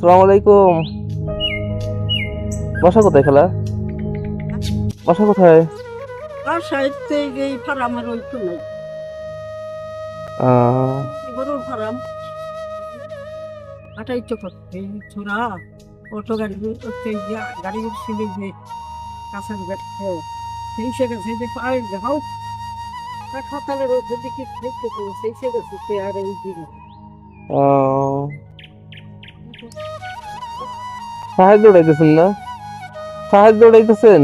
সালাম আলাইকুম। বাসা কোথায় খেলা? বাসা কোথায়? সাহিত্যে এই ফার্মের ওই তো আহ, গরুর ফার্ম। আটাই তো করতে ছোড়া অটো গাড়ি করতে গিয়া গাড়ি ছিল যে কাঁচার গাড়িতে সেই সে গেছে যে পায়ে দেখাও সকালের ওপর দিকে দেখতে সেই সে গেছে আর এই দিন আহ, সাহায্য দৌড়াইতেছেন না? সাহায্য দৌড়াইতেছেন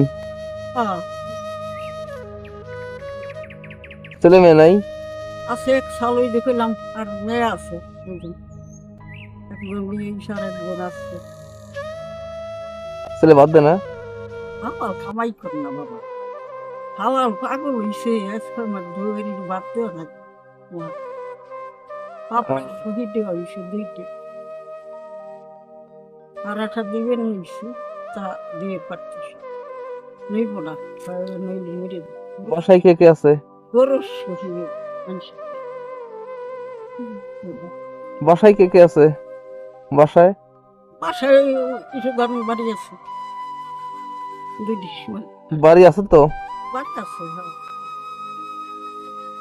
হ্যাঁ। ছেলে মেয়ে নাই? আছে এক সাল ওই দেখলাম আর মেয়ে আছে ছেলে বাদ দে না। বাবা কামাই করে না বাবা। হাওয়ার পাগল হইছে আজকাল মানে ধরে বাড়তেও না পাপা শহীদে হইছে দুইটে। আর একটা দিবেন তা দিয়ে পারতেছে। নইব না নইলে মেরে। বাসায় কে কে আছে? গরু বাসায় কে কে আছে? বাসায়? বাসায় কিছু বাড়ি আছে। বাড়ি আছে তো? বাড়ি আছে হ্যাঁ।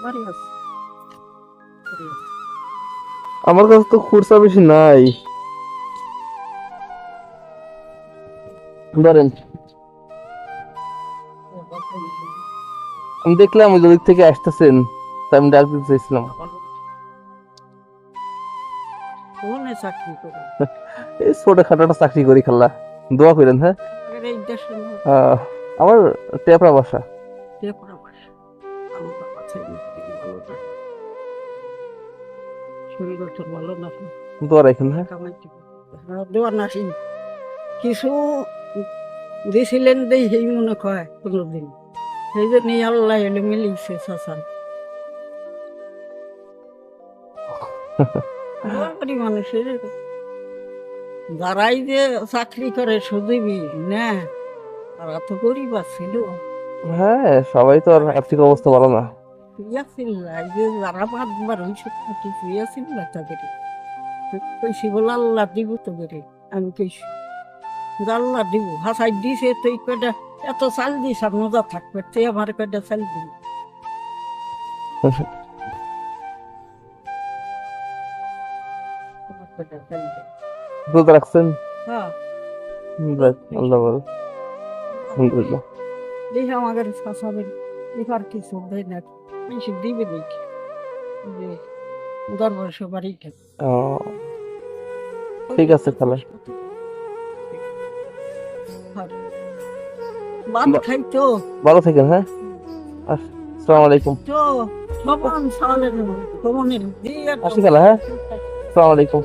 বাড়ি আছে বাড়ি আছে। আমার কাছে তো খুরসা বেশি নাই। ধরেন। আমি দেখলাম ওই দিক থেকে আসতেছেন তাই আমি ডাক দিতে চাইছিলাম। এই ছোট খাটাটা চাকরি করি খাল্লা। দোয়া করেন হ্যাঁ? আমার টেপরা বাসা। ত্রিপুরা ভাষা আমার বাবা না শরীর তোর ভালো না। দোয়া রাখেন হ্যাঁ? কামাইতে হ্যাঁ কিছু দিয়েছিলেন দেই সেই মনে কয় কোনোদিন সেই জন্য আল্লাহ এলে মিলিয়েছে শাসান মানুষের। যারাই যে চাকরি করে সুদিবি না তারা তো গরিব ছিল হ্যাঁ সবাই তো আর আর্থিক অবস্থা ভালো না। ইয়াছিল এই যে যারা পাঁচবার হয়েছে কিছু ইয়াছিল না তাদের কইছি বলে আল্লাহ দিব তো করে আমি কইছি। আল্লাহ দিব হাসাই দিছে তো এই কয়টা এত চাল দিস আর মজা থাকবে তুই আমার কয়টা চাল দিবি? দে। দুধ রাখছেন? হ্যাঁ। যাক, আল্লাহ ভালো। আলহামদুলিল্লাহ। দেখে আমাদের শাসাবেন এবার কিছু দেয় না বেশি দিবে দেখি যে দর বর্ষ বাড়ি ঠিক আছে তাহলে। ভাত খাইতো ভালো থাকেন হ্যাঁ? আস- আসসালামু আলাইকুম তো আসি খেলা হ্যাঁ? আসসালামু আলাইকুম